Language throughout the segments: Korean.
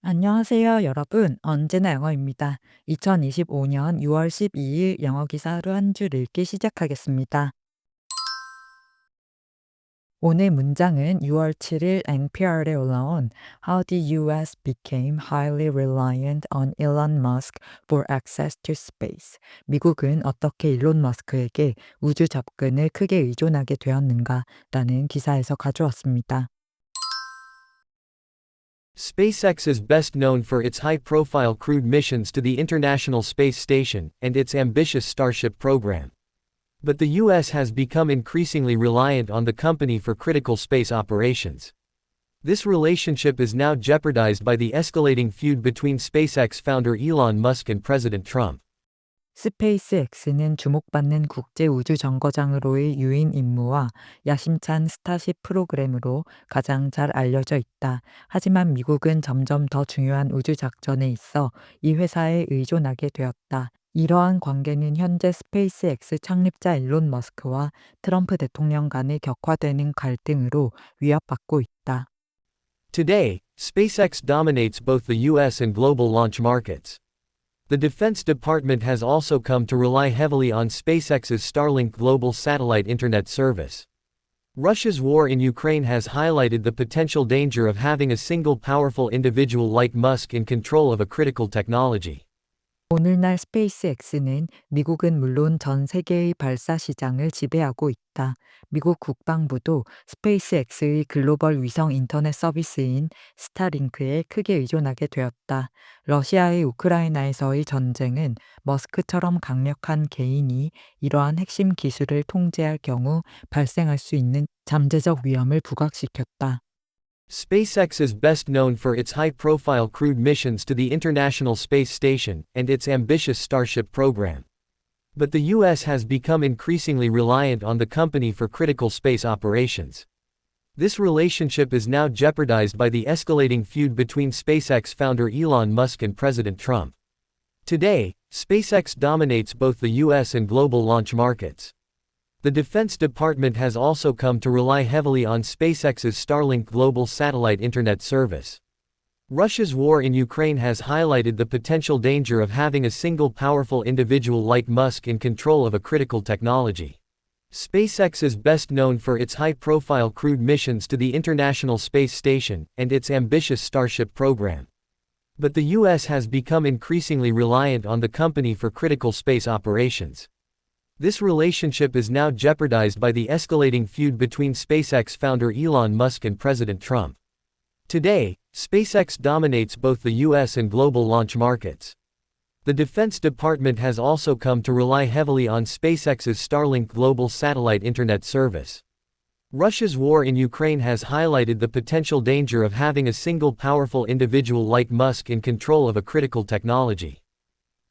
안녕하세요, 여러분. 언제나 영어입니다. 2025년 6월 12일 영어 기사로 한줄 읽기 시작하겠습니다. 오늘 문장은 6월 7일 NPR에 올라온 How the US became highly reliant on Elon Musk for access to space. 미국은 어떻게 일론 머스크에게 우주 접근을 크게 의존하게 되었는가? 라는 기사에서 가져왔습니다. SpaceX is best known for its high profile crewed missions to the International Space Station and its ambitious Starship program. But the US has become increasingly reliant on the company for critical space operations. This relationship is now jeopardized by the escalating feud between SpaceX founder Elon Musk and President Trump. 스페이스X는 주목받는 국제 우주 정거장으로의 유인 임무와 야심찬 스타쉽 프로그램으로 가장 잘 알려져 있다. 하지만 미국은 점점 더 중요한 우주 작전에 있어 이 회사에 의존하게 되었다. 이러한 관계는 현재 스페이스X 창립자 일론 머스크와 트럼프 대통령 간의 격화되는 갈등으로 위협받고 있다. Today, SpaceX dominates both the US and global launch markets. The Defense Department has also come to rely heavily on SpaceX's Starlink global satellite internet service. Russia's war in Ukraine has highlighted the potential danger of having a single powerful individual like Musk in control of a critical technology. 오늘날 스페이스X는 미국은 물론 전 세계의 발사 시장을 지배하고 있다. 미국 국방부도 스페이스X의 글로벌 위성 인터넷 서비스인 스타링크에 크게 의존하게 되었다. 러시아의 우크라이나에서의 전쟁은 머스크처럼 강력한 개인이 이러한 핵심 기술을 통제할 경우 발생할 수 있는 잠재적 위험을 부각시켰다. SpaceX is best known for its high profile crewed missions to the International Space Station and its ambitious Starship program. But the US has become increasingly reliant on the company for critical space operations. This relationship is now jeopardized by the escalating feud between SpaceX founder Elon Musk and President Trump. Today, SpaceX dominates both the US and global launch markets. The Defense Department has also come to rely heavily on SpaceX's Starlink global satellite internet service. Russia's war in Ukraine has highlighted the potential danger of having a single powerful individual like Musk in control of a critical technology. SpaceX is best known for its high profile crewed missions to the International Space Station and its ambitious Starship program. But the US has become increasingly reliant on the company for critical space operations. This relationship is now jeopardized by the escalating feud between SpaceX founder Elon Musk and President Trump. Today, SpaceX dominates both the US and global launch markets. The Defense Department has also come to rely heavily on SpaceX's Starlink global satellite internet service. Russia's war in Ukraine has highlighted the potential danger of having a single powerful individual like Musk in control of a critical technology.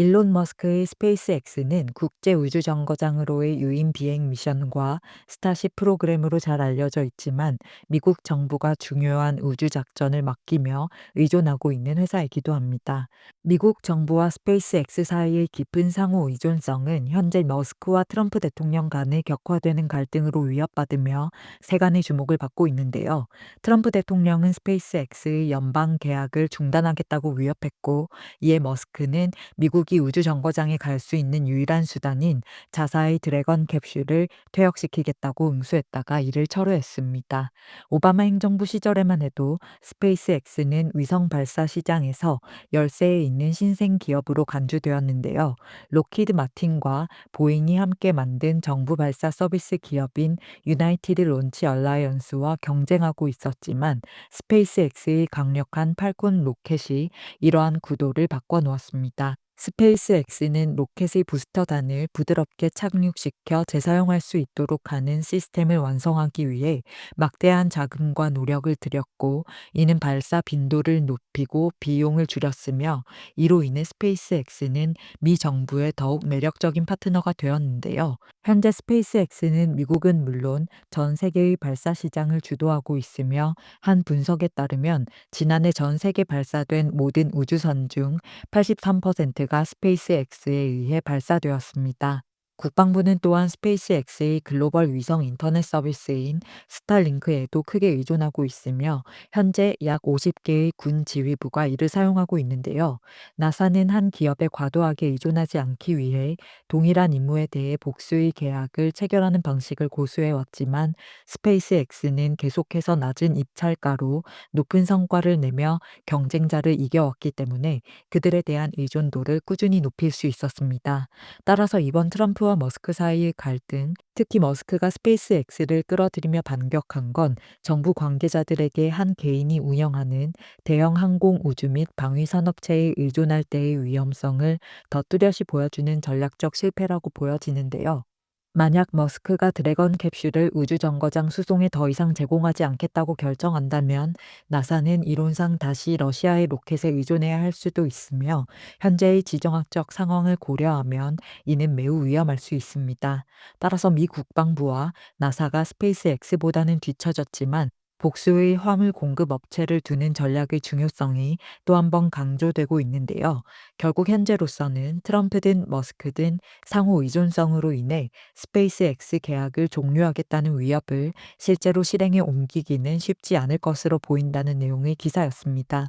일론 머스크의 스페이스X는 국제 우주 정거장으로의 유인 비행 미션과 스타쉽 프로그램으로 잘 알려져 있지만 미국 정부가 중요한 우주 작전을 맡기며 의존하고 있는 회사이기도 합니다. 미국 정부와 스페이스X 사이의 깊은 상호 의존성은 현재 머스크와 트럼프 대통령 간의 격화되는 갈등으로 위협받으며 세간의 주목을 받고 있는데요. 트럼프 대통령은 스페이스X의 연방 계약을 중단하겠다고 위협했고 이에 머스크는 미국 미국이 우주 정거장에 갈 수 있는 유일한 수단인 자사의 드래건 캡슐을 퇴역시키겠다고 응수했다가 이를 철회했습니다. 오바마 행정부 시절에만 해도 스페이스X는 위성 발사 시장에서 열세에 있는 신생 기업으로 간주되었는데요. 로키드 마틴과 보잉이 함께 만든 정부 발사 서비스 기업인 유나이티드 론치 얼라이언스와 경쟁하고 있었지만 스페이스X의 강력한 팔콘 로켓이 이러한 구도를 바꿔놓았습니다. 스페이스X는 로켓의 부스터단을 부드럽게 착륙시켜 재사용할 수 있도록 하는 시스템을 완성하기 위해 막대한 자금과 노력을 들였고 이는 발사 빈도를 높이고 비용을 줄였으며 이로 인해 스페이스X는 미 정부의 더욱 매력적인 파트너가 되었는데요. 현재 스페이스X는 미국은 물론 전 세계의 발사 시장을 주도하고 있으며 한 분석에 따르면 지난해 전 세계 발사된 모든 우주선 중 83%가 스페이스X에 의해 발사되었습니다. 국방부는 또한 스페이스X의 글로벌 위성 인터넷 서비스인 스타링크에도 크게 의존하고 있으며 현재 약 50개의 군 지휘부가 이를 사용하고 있는데요. 나사는 한 기업에 과도하게 의존하지 않기 위해 동일한 임무에 대해 복수의 계약을 체결하는 방식을 고수해 왔지만 스페이스X는 계속해서 낮은 입찰가로 높은 성과를 내며 경쟁자를 이겨왔기 때문에 그들에 대한 의존도를 꾸준히 높일 수 있었습니다. 따라서 이번 트럼프와 머스크 사이의 갈등, 특히 머스크가 스페이스X를 끌어들이며 반격한 건 정부 관계자들에게 한 개인이 운영하는 대형 항공 우주 및 방위 산업체에 의존할 때의 위험성을 더 뚜렷이 보여주는 전략적 실패라고 보여지는데요. 만약 머스크가 드래건 캡슐을 우주 정거장 수송에 더 이상 제공하지 않겠다고 결정한다면 나사는 이론상 다시 러시아의 로켓에 의존해야 할 수도 있으며 현재의 지정학적 상황을 고려하면 이는 매우 위험할 수 있습니다. 따라서 미 국방부와 나사가 스페이스X보다는 뒤처졌지만 복수의 화물 공급 업체를 두는 전략의 중요성이 또 한 번 강조되고 있는데요. 결국 현재로서는 트럼프든 머스크든 상호 의존성으로 인해 스페이스X 계약을 종료하겠다는 위협을 실제로 실행에 옮기기는 쉽지 않을 것으로 보인다는 내용의 기사였습니다.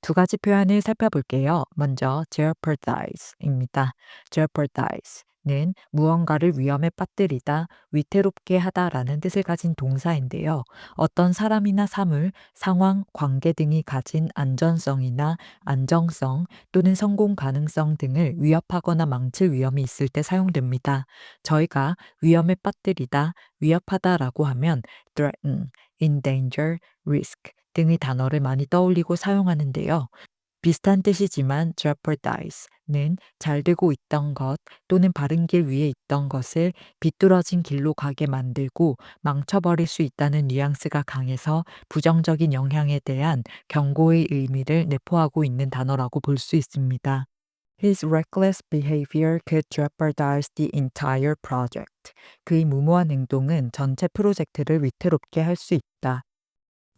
두 가지 표현을 살펴볼게요. 먼저 jeopardize입니다. jeopardize 는 무언가를 위험에 빠뜨리다, 위태롭게 하다라는 뜻을 가진 동사인데요. 어떤 사람이나 사물, 상황, 관계 등이 가진 안전성이나 안정성 또는 성공 가능성 등을 위협하거나 망칠 위험이 있을 때 사용됩니다. 저희가 위험에 빠뜨리다, 위협하다라고 하면 threaten, endanger, risk 등의 단어를 많이 떠올리고 사용하는데요. 비슷한 뜻이지만 jeopardize는 잘 되고 있던 것 또는 바른 길 위에 있던 것을 비뚤어진 길로 가게 만들고 망쳐버릴 수 있다는 뉘앙스가 강해서 부정적인 영향에 대한 경고의 의미를 내포하고 있는 단어라고 볼 수 있습니다. His reckless behavior could jeopardize the entire project. 그의 무모한 행동은 전체 프로젝트를 위태롭게 할 수 있다.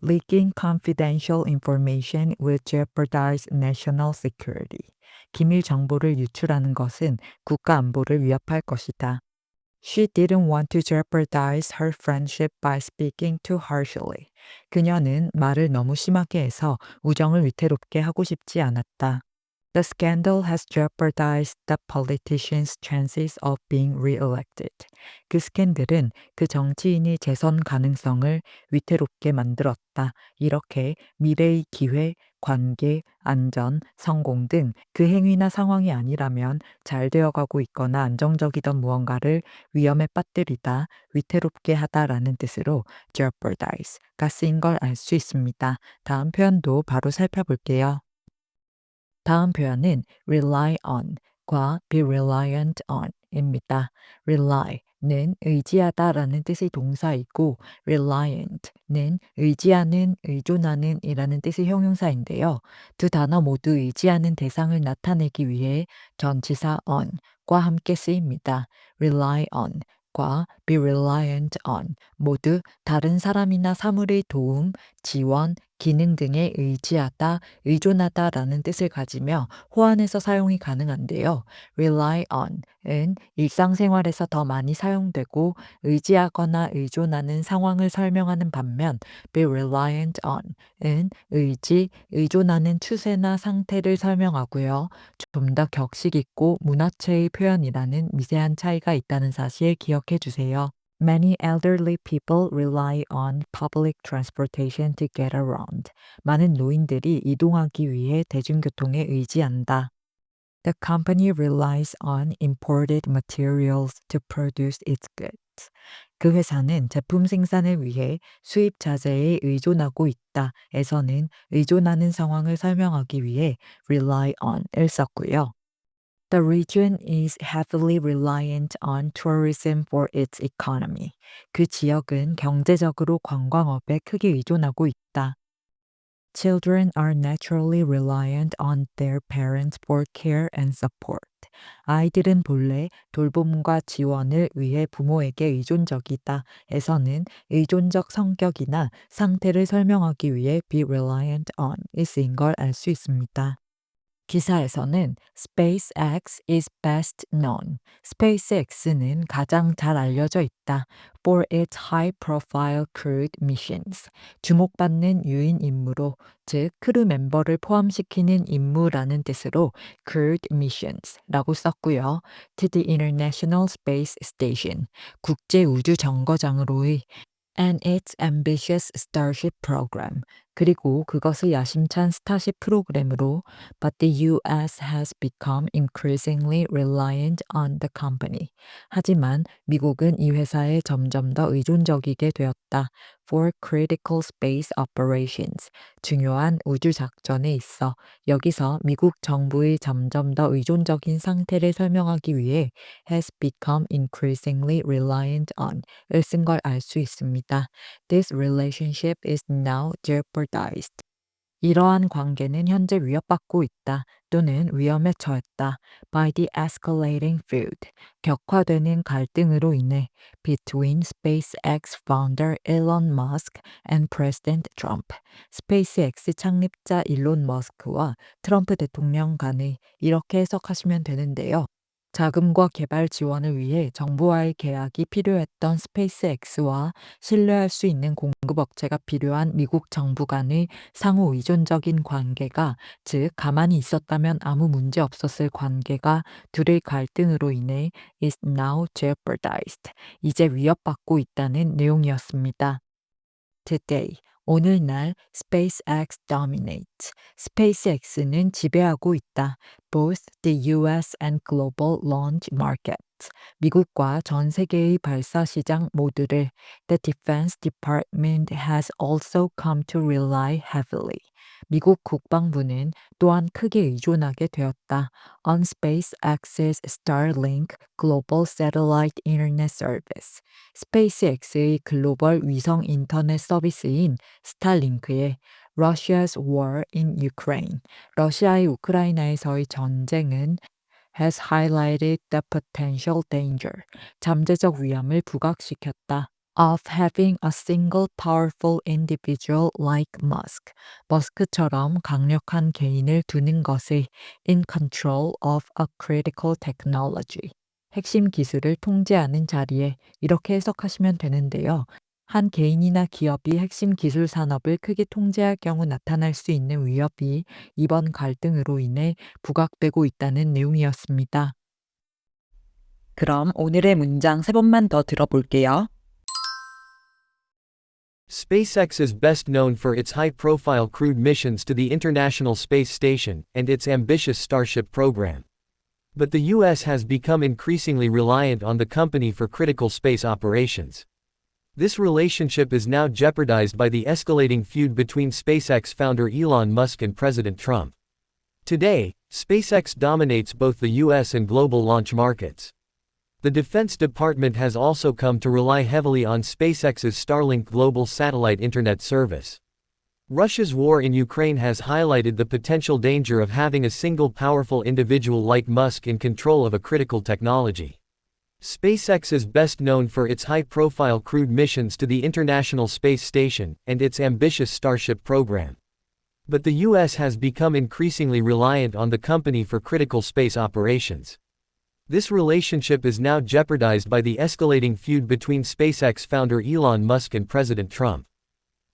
Leaking confidential information will jeopardize national security. 기밀 정보를 유출하는 것은 국가 안보를 위협할 것이다. She didn't want to jeopardize her friendship by speaking too harshly. 그녀는 말을 너무 심하게 해서 우정을 위태롭게 하고 싶지 않았다. The scandal has jeopardized the politician's chances of being re-elected. 그 스캔들은 그 정치인의 재선 가능성을 위태롭게 만들었다. 이렇게 미래의 기회, 관계, 안전, 성공 등 그 행위나 상황이 아니라면 잘 되어가고 있거나 안정적이던 무언가를 위험에 빠뜨리다, 위태롭게 하다라는 뜻으로 jeopardize가 쓰인 걸 알 수 있습니다. 다음 표현도 바로 살펴볼게요. 다음 표현은 rely on 과 be reliant on 입니다. rely는 의지하다라는 뜻의 동사이고 reliant는 의지하는, 의존하는 이라는 뜻의 형용사인데요. 두 단어 모두 의지하는 대상을 나타내기 위해 전치사 on과 함께 쓰입니다. rely on 과 be reliant on 모두 다른 사람이나 사물의 도움, 지원, 기능 등에 의지하다, 의존하다라는 뜻을 가지며 호환해서 사용이 가능한데요. rely on은 일상생활에서 더 많이 사용되고 의지하거나 의존하는 상황을 설명하는 반면 be reliant on은 의지, 의존하는 추세나 상태를 설명하고요. 좀 더 격식 있고 문화체의 표현이라는 미세한 차이가 있다는 사실 기억해 주세요. Many elderly people rely on public transportation to get around. 많은 노인들이 이동하기 위해 대중교통에 의지한다. The company relies on imported materials to produce its goods. 그 회사는 제품 생산을 위해 수입 자재에 의존하고 있다. 에서는 의존하는 상황을 설명하기 위해 rely on을 썼고요. The region is heavily reliant on tourism for its economy. 그 지역은 경제적으로 관광업에 크게 의존하고 있다. Children are naturally reliant on their parents for care and support. 아이들은 본래 돌봄과 지원을 위해 부모에게 의존적이다. 에서는 의존적 성격이나 상태를 설명하기 위해 be reliant on이 쓰인 걸 알 수 있습니다. 기사에서는 SpaceX is best known. SpaceX는 가장 잘 알려져 있다. For its high-profile crewed missions. 주목받는 유인 임무로, 즉 크루 멤버를 포함시키는 임무라는 뜻으로 crewed missions라고 썼고요. To the International Space Station. 국제 우주 정거장으로의 and its ambitious Starship program. 그리고 그것의 야심찬 스타쉽 프로그램으로 but the US has become increasingly reliant on the company. 하지만 미국은 이 회사에 점점 더 의존적이게 되었다. for critical space operations. 중요한 우주 작전에 있어 여기서 미국 정부의 점점 더 의존적인 상태를 설명하기 위해 has become increasingly reliant on 을 쓴 걸 알 수 있습니다. This relationship is now jeopardized. 이러한 관계는 현재 위협받고 있다 또는 위험에 처했다. by the escalating feud. 격화되는 갈등으로 인해 between SpaceX founder Elon Musk and President Trump. 스페이스X 창립자 일론 머스크와 트럼프 대통령 간의 이렇게 해석하시면 되는데요. 자금과 개발 지원을 위해 정부와의 계약이 필요했던 스페이스X와 신뢰할 수 있는 공급 업체가 필요한 미국 정부 간의 상호 의존적인 관계가, 즉 가만히 있었다면 아무 문제 없었을 관계가 둘의 갈등으로 인해 is now jeopardized. 이제 위협받고 있다는 내용이었습니다. Today, 오늘날 SpaceX dominates. SpaceX는 지배하고 있다. Both the US and global launch markets. 미국과 전 세계의 발사 시장 모두를 The Defense Department has also come to rely heavily. 미국 국방부는 또한 크게 의존하게 되었다. On SpaceX's Starlink Global Satellite Internet Service. 스페이스X의 글로벌 위성 인터넷 서비스인 스타링크에 Russia's war in Ukraine. 러시아의 우크라이나에서의 전쟁은 has highlighted the potential danger. 잠재적 위험을 부각시켰다. of having a single powerful individual like Musk. 머스크처럼 강력한 개인을 두는 것의 in control of a critical technology. 핵심 기술을 통제하는 자리에 이렇게 해석하시면 되는데요. 한 개인이나 기업이 핵심 기술 산업을 크게 통제할 경우 나타날 수 있는 위협이 이번 갈등으로 인해 부각되고 있다는 내용이었습니다. 그럼 오늘의 문장 세 번만 더 들어볼게요. SpaceX is best known for its high profile crewed missions to the International Space Station and its ambitious Starship program. But the U.S. has become increasingly reliant on the company for critical space operations. This relationship is now jeopardized by the escalating feud between SpaceX founder Elon Musk and President Trump. Today, SpaceX dominates both the US and global launch markets. The Defense Department has also come to rely heavily on SpaceX's Starlink global satellite internet service. Russia's war in Ukraine has highlighted the potential danger of having a single powerful individual like Musk in control of a critical technology. SpaceX is best known for its high profile crewed missions to the International Space Station and its ambitious Starship program. But the US has become increasingly reliant on the company for critical space operations. This relationship is now jeopardized by the escalating feud between SpaceX founder Elon Musk and President Trump.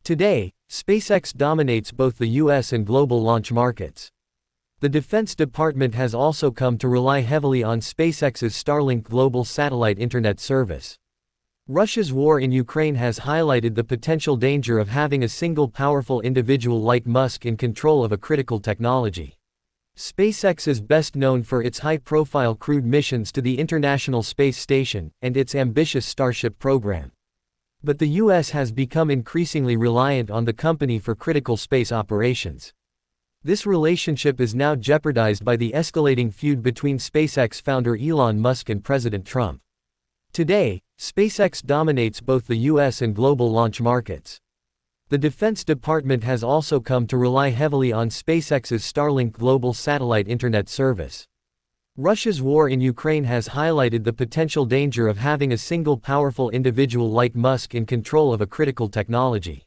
Today, SpaceX dominates both the US and global launch markets. The Defense Department has also come to rely heavily on SpaceX's Starlink global satellite internet service. Russia's war in Ukraine has highlighted the potential danger of having a single powerful individual like Musk in control of a critical technology. SpaceX is best known for its high profile crewed missions to the International Space Station and its ambitious Starship program. But the US has become increasingly reliant on the company for critical space operations. This relationship is now jeopardized by the escalating feud between SpaceX founder Elon Musk and President Trump. Today, SpaceX dominates both the US and global launch markets. The Defense Department has also come to rely heavily on SpaceX's Starlink global satellite internet service. Russia's war in Ukraine has highlighted the potential danger of having a single powerful individual like Musk in control of a critical technology.